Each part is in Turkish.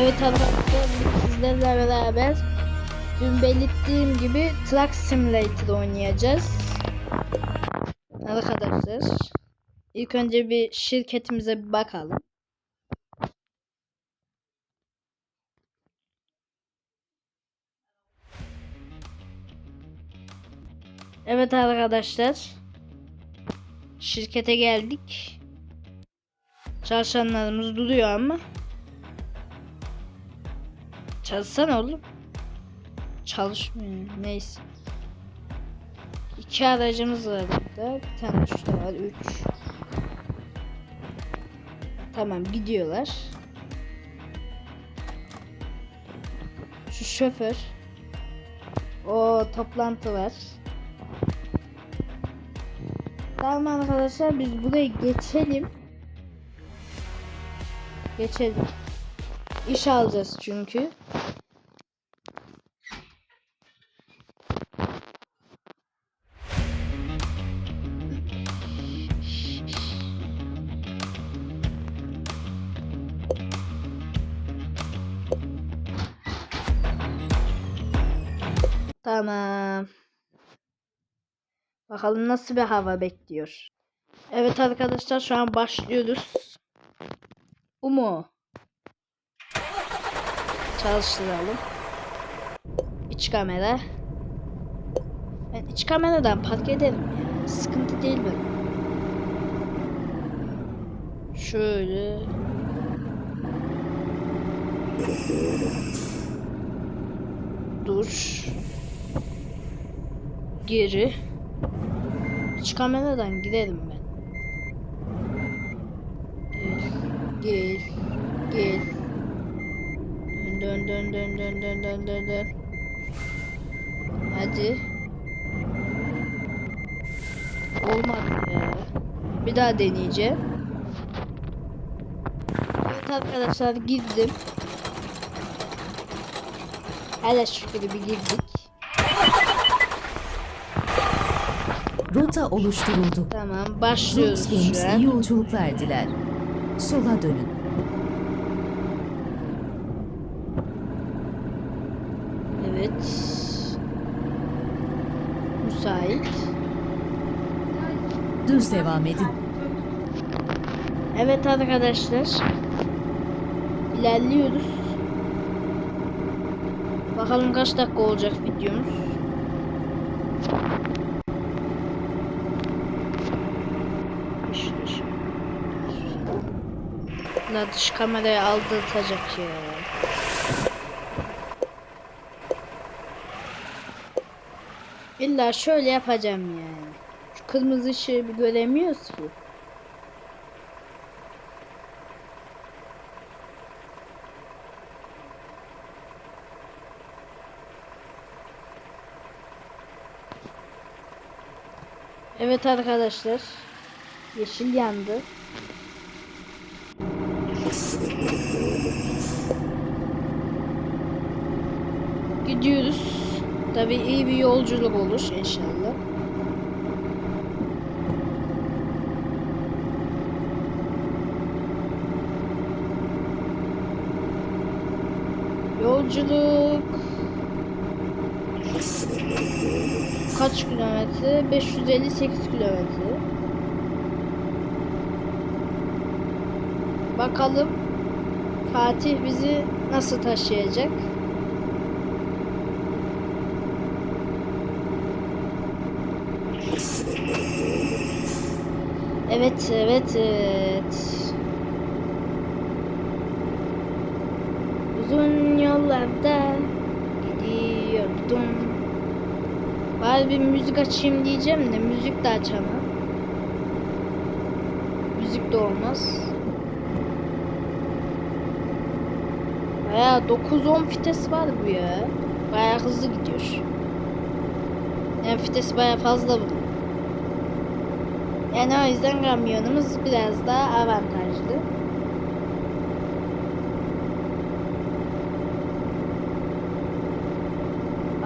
Evet arkadaşlar sizlerle beraber dün belirttiğim gibi Truck Simulator oynayacağız. Arkadaşlar ilk önce bir şirketimize bir bakalım. Evet arkadaşlar şirkete geldik. Çalışanlarımız duruyor ama Çalışsana oğlum. Çalışmıyor. Neyse. İki aracımız var burada. Bir tane şurada var. Üç. Tamam gidiyorlar. Şu şoför. O toplantı var. Tamam arkadaşlar biz buraya geçelim. Geçelim. İş alacağız çünkü. Tamam. Bakalım nasıl bir hava bekliyor. Evet arkadaşlar şu an başlıyoruz. Umu. Çalıştıralım. İç kamera. Ben iç kameradan park ederim. Sıkıntı değil benim. Şöyle. Dur. Geri. İç kameradan giderim ben. Gel. Gel. Gel. Dön dön dön dön dön dön dön dön. Hadi. Olmadı ya. Bir daha deneyeceğim. Evet arkadaşlar girdim. Hele şükür bir girdik. Rota oluşturuldu. Tamam başlıyoruz Brooks Games iyi yolculuklar diler. Sola dönün. Evet. Müsait. Düz devam edin. Evet arkadaşlar. İlerliyoruz. Bakalım kaç dakika olacak videomuz. İşte şu- La dış kamerayı aldırtacak ya. İlla şöyle yapacağım yani. Şu kırmızı ışığı bir göremiyoruz ki. Evet arkadaşlar. Yeşil yandı. Gidiyoruz. Tabii iyi bir yolculuk olur inşallah. Yolculuk kaç kilometre? 558 kilometre. Bakalım Fatih bizi nasıl taşıyacak? Evet, evet, evet. Uzun yollarda gidiyordum. Bari bir müzik açayım diyeceğim de müzik de açamam. Müzik de olmaz. Baya 9-10 vites var bu ya. Baya hızlı gidiyor. Yani vites baya fazla bu. Yani o yüzden kamyonumuz biraz daha avantajlı.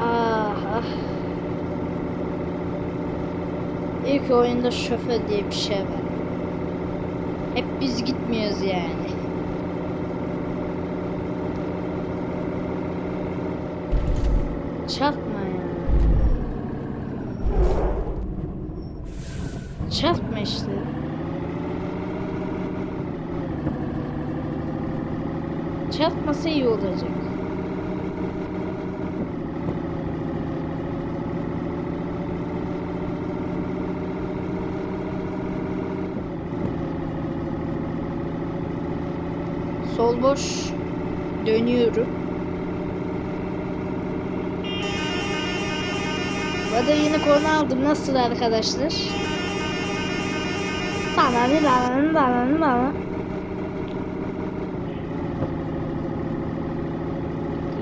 Ah. İlk oyunda şoför diye bir şey var. Hep biz gitmiyoruz yani. Çarpma ya. Çarpma işte. Çarpmasa iyi olacak. Sol boş dönüyorum. Bu da yeni konu aldım. Nasıl arkadaşlar? Bir bana bana bana.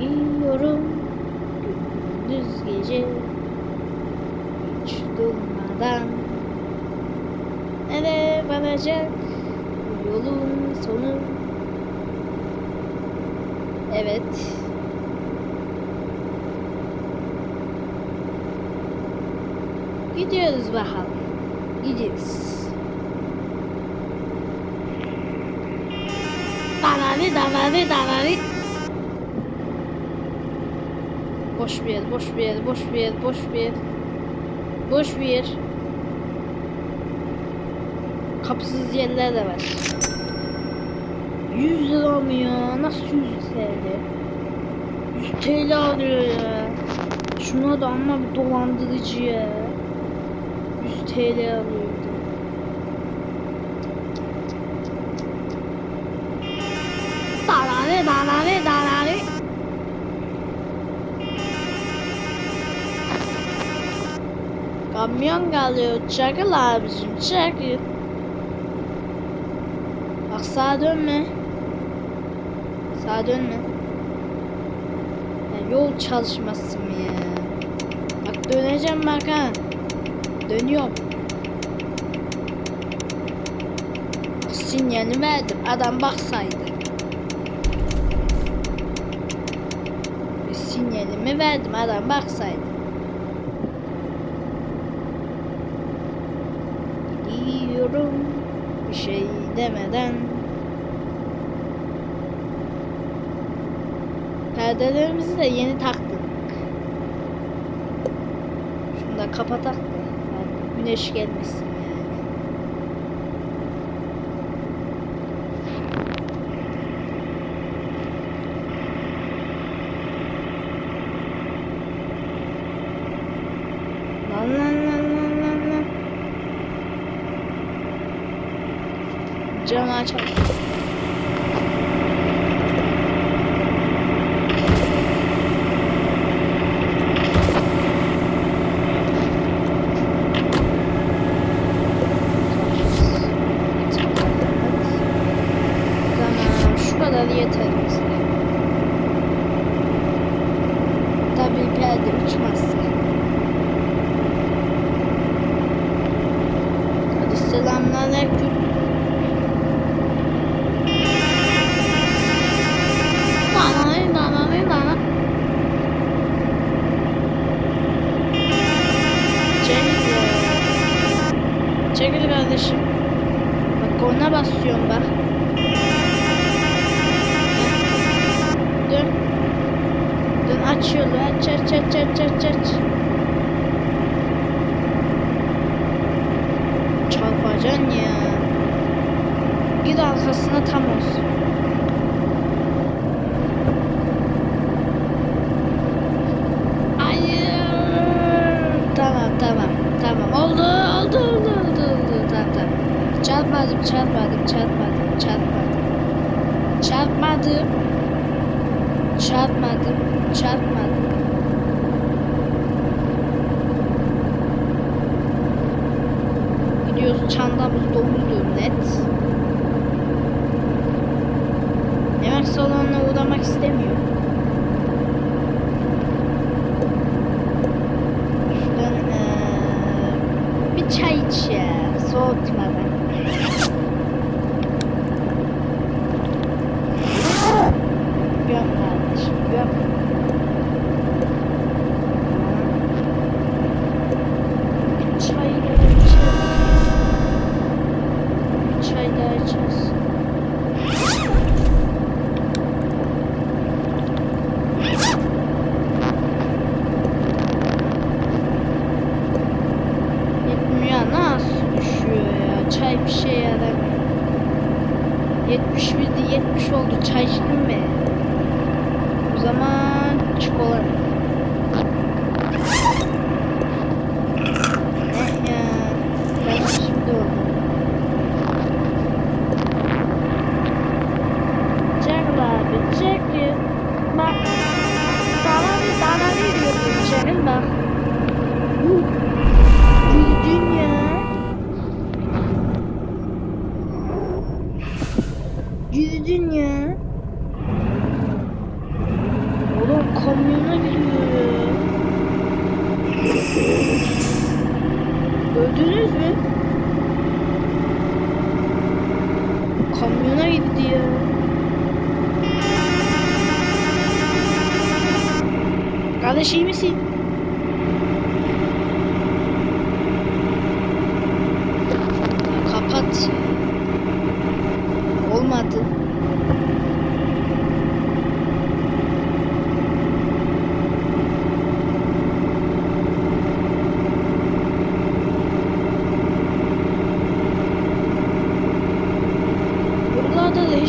Gidiyorum. Gündüz gece. Hiç durmadan Nereye varacak yolun sonu. Evet. Gidiyoruz bakalım. Gidiyoruz Danari danari danari Boş bir yer, boş bir yer, boş bir yer, boş bir yer. Boş bir yer. Kapısız yerler de var. 100 lira mı ya? Nasıl 100 TL? 100 TL alıyor ya. Şuna da ama bir dolandırıcı ya. 100 TL alıyor. Dalare dalare dalare. Kamyon geliyor. Çakıl abicim çakıl. Bak sağa dönme. Sağa dönme. Ya yol çalışması mı ya? Bak döneceğim bak ha. Dönüyorum. Sinyali verdim. Adam baksaydı. Sinyalimi verdim. Adam baksaydı. Gidiyorum bir şey demeden Perdelerimizi de yeni taktık. Şunu da kapatak da güneş gelmesin matter Bak ona basıyorum bak. Dön. Dön aç yolu aç aç aç aç aç aç. Çarpacaksın ya. Git arkasına tam olsun. Hayır. Tamam tamam tamam oldu oldu oldu oldu oldu tamam tamam. Çarpmadım çarpmadım çarpmadım çarpmadım. Çarpmadım. Çarpmadım çarpmadım. Gidiyoruz çantamız doludur net. Yemek salonuna uğramak istemiyorum. Şuradan eee, bir çay iç ya soğutmadan. olmuş oldu. Çay içtim mi? O zaman çikolata. yanına gidiyorum. Gördünüz mü? Kamyona gitti ya. Kardeş iyi misin?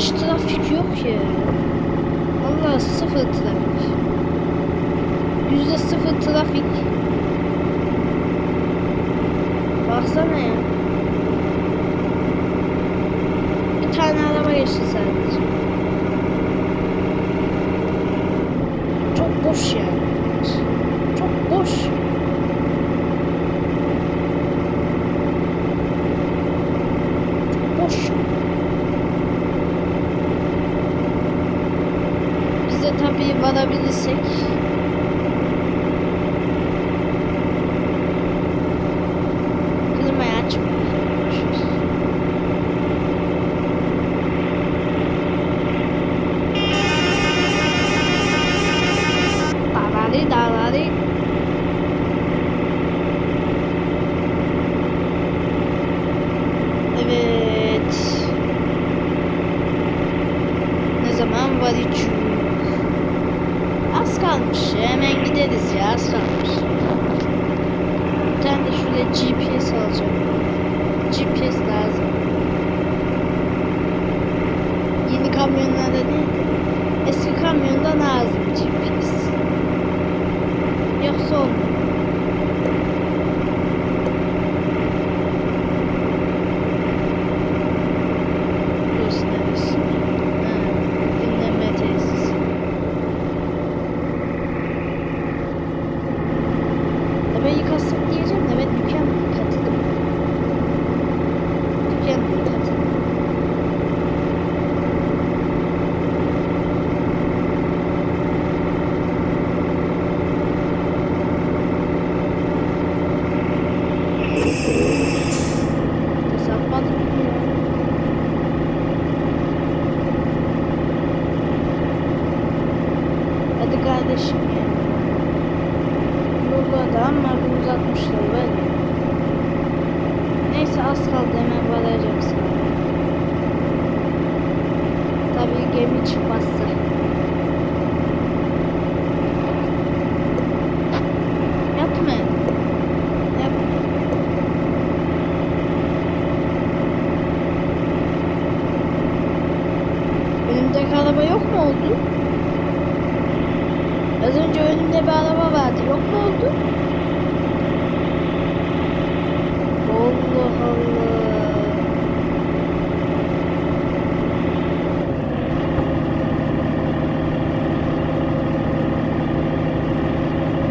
Hiç trafik yok ya. Allah sıfır trafik. Yüzde sıfır trafik. Baksana ya. Bir tane araba geçti sadece. Çok boş yani. Çok boş. Çok boş. Biz de tabii varabilirsek. Klimayı açmıyor. Zaman varacağım? Kalmış. Hemen gideriz ya. Az kalmış. Bir tane de şuraya GPS alacağım. GPS lazım. Yeni kamyonlarda değil de eski kamyonda lazım GPS. Yoksa olmuyor. Burası neresi? Ha, dinlenme tesisi. Ya ben yıkasın diyeceğim de ben dükkan katıldım. Dükkan katıldım. Satmadık mı ya? Hadi kardeşim ya. Yolda da ama bir uzatmışlar var ya. Neyse az kaldı hemen varacağım sana. Tabii gemi çıkmazsa. Yapma. Yapma. Önümdeki araba yok mu oldu? Az önce önümde bir araba vardı. Yok mu oldu? Allah Allah.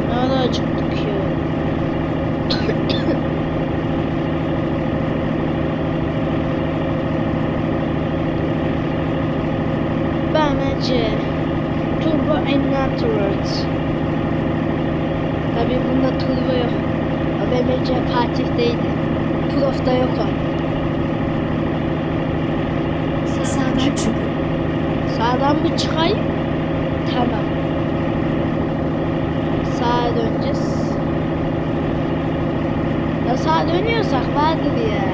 Ne ara acıktık ya. Bence Turbo Enlightened. Tabi bunda turbo yok. O BMC Fatih'teydi. Prof'ta yok o. Sağdan çık. Sağdan mı çıkayım? Tamam. Sağa döneceğiz. Ya sağa dönüyorsak vardır ya.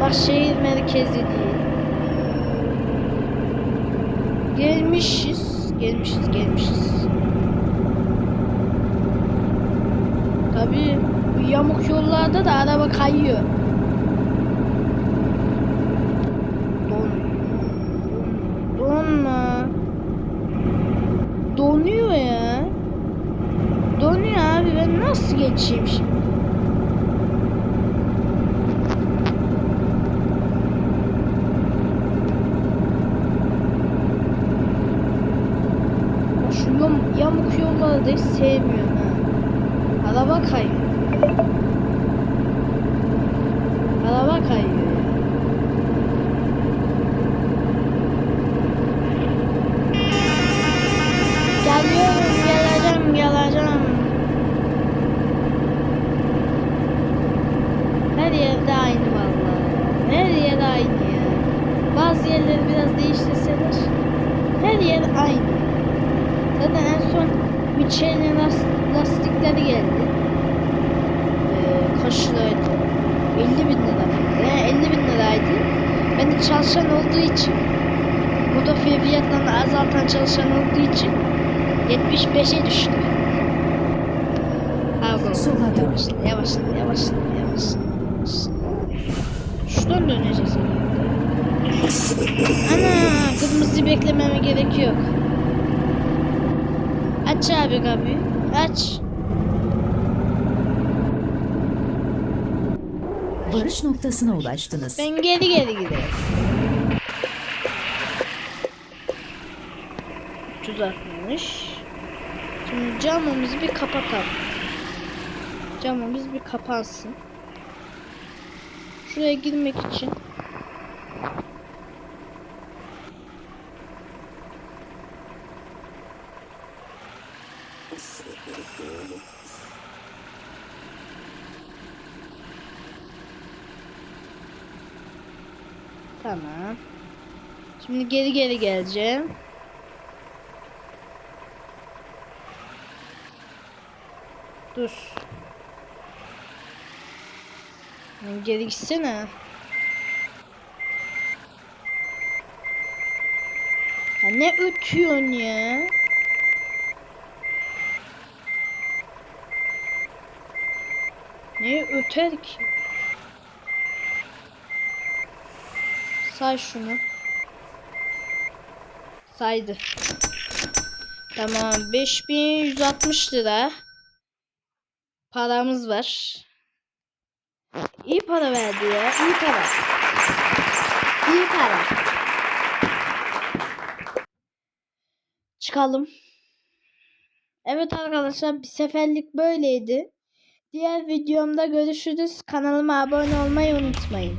Bak şehir merkezi değil. Gelmişiz. Gelmişiz, gelmişiz. Tabii bu yamuk yollarda da araba kayıyor. Don. Donma. Donuyor ya. Donuyor abi ben nasıl geçeyim şimdi? Ya Şu yam- yamuk yolları da hiç sevmiyorum ha. Araba kayıyor. Araba kayıyor. Geliyorum, geleceğim, geleceğim. Her yerde aynı vallahi. Her yer aynı. Bazı yerleri biraz değiştirseler her yer aynı. Zaten en son Michelin last- lastikleri geldi. Ee, kaç liraydı? 50 bin lira. He, 50 bin liraydı. Ben de çalışan olduğu için modifiye fiyatlarını azaltan çalışan olduğu için 75'e düştü. Pardon. Yavaşla, yavaşla, yavaşla, yavaşla. Şuradan döneceğiz. Ana, kırmızı beklememe gerek yok. Aç abi kapıyı. Aç. Varış noktasına ulaştınız. Ben geri geri giderim. 360. Şimdi camımızı bir kapatalım. Camımız bir kapansın. Şuraya girmek için Tamam. Şimdi geri geri geleceğim. Dur. Geri gitsene. Ya ne ötüyorsun ya? Ne öter ki? Say şunu. Saydı. Tamam 5160 lira. Paramız var. İyi para verdi ya. İyi para. İyi para. Çıkalım. Evet arkadaşlar bir seferlik böyleydi. Diğer videomda görüşürüz. Kanalıma abone olmayı unutmayın.